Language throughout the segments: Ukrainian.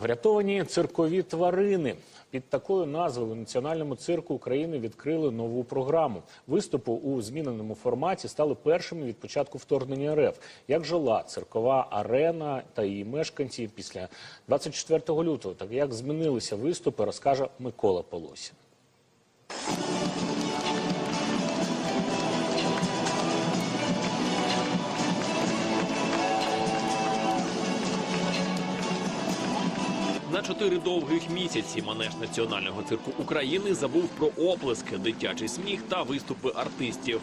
Врятовані циркові тварини. Під такою назвою Національному цирку України відкрили нову програму. Виступи у зміненому форматі стали першими від початку вторгнення РФ. Як жила циркова арена та її мешканці після 24 лютого, так як змінилися виступи, розкаже Микола Полосін. Чотири довгих місяці манеж національного цирку України забув про оплески, дитячий сміх та виступи артистів.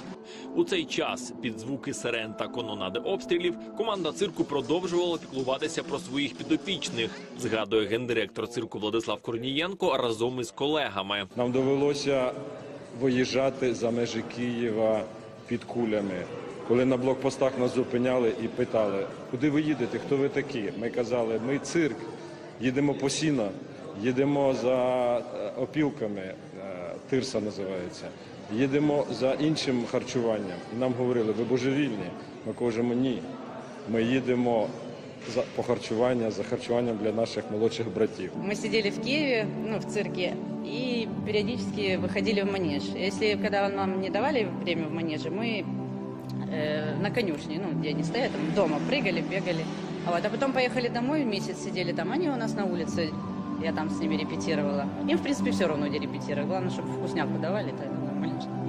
У цей час під звуки сирен та кононади обстрілів команда цирку продовжувала піклуватися про своїх підопічних. Згадує гендиректор цирку Владислав Корнієнко разом із колегами. Нам довелося виїжджати за межі Києва під кулями. Коли на блокпостах нас зупиняли і питали, куди ви їдете, хто ви такі? Ми казали, ми цирк, їдемо по сіна, їдемо за е, опілками, е, тирса називається, їдемо за іншим харчуванням. І нам говорили, ви божевільні. Ми кажемо, ні. Ми їдемо за по харчування, за харчуванням для наших молодших братів. Мы сидели в Киеве, ну, в цирке, и периодически выходили в манеж. Если когда нам не давали время в манеже, мы э, на конюшне, ну, где они стоят, там, дома прыгали, бегали. Вот, а потом поехали домой, месяц сидели там, они у нас на улице, я там с ними репетировала. Им, в принципе, все равно где репетировать. Главное, чтобы вкусняку давали, то это нормально.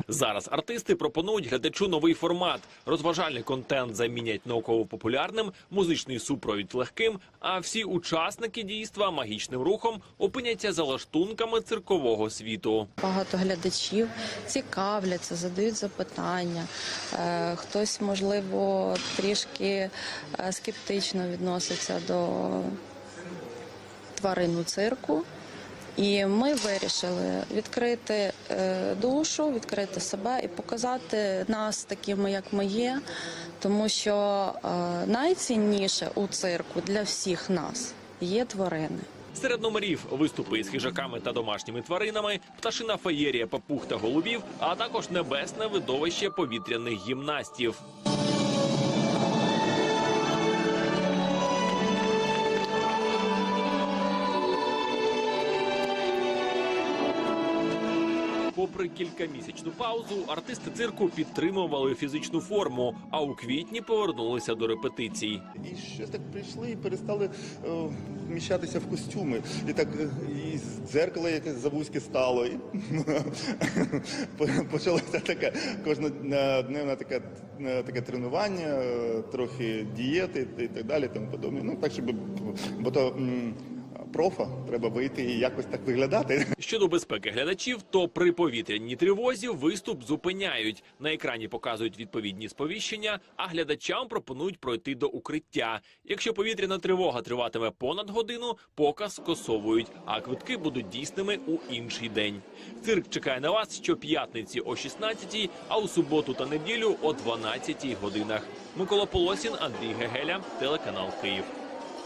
Зараз артисти пропонують глядачу новий формат. Розважальний контент замінять науково-популярним, музичний супровід легким. А всі учасники дійства магічним рухом опиняться за лаштунками циркового світу. Багато глядачів цікавляться, задають запитання. Е, Хтось, можливо, трішки е, скептично відноситься до тварин у цирку. І ми вирішили відкрити е, душу, відкрити себе і показати нас такими, як ми є, тому що е, найцінніше у цирку для всіх нас є тварини. Серед номерів виступи із хижаками та домашніми тваринами, пташина феєрія папуг та голубів, а також небесне видовище повітряних гімнастів. Попри кількамісячну паузу, артисти цирку підтримували фізичну форму, а у квітні повернулися до репетицій. І щось так прийшли і перестали е, вміщатися в костюми. І так е, і дзеркало якесь завузьке стало. І почалося таке кожнодневне таке, е, таке тренування, е, трохи дієти і так далі, тому подобне. Ну так, щоб бо то профа треба вийти і якось так виглядати. Щодо безпеки глядачів, то при повітряній тривозі виступ зупиняють. На екрані показують відповідні сповіщення, а глядачам пропонують пройти до укриття. Якщо повітряна тривога триватиме понад годину, показ скасовують, а квитки будуть дійсними у інший день. Цирк чекає на вас щоп'ятниці о 16 а у суботу та неділю о 12 годинах. Микола Полосін, Андрій Гегеля, телеканал Київ.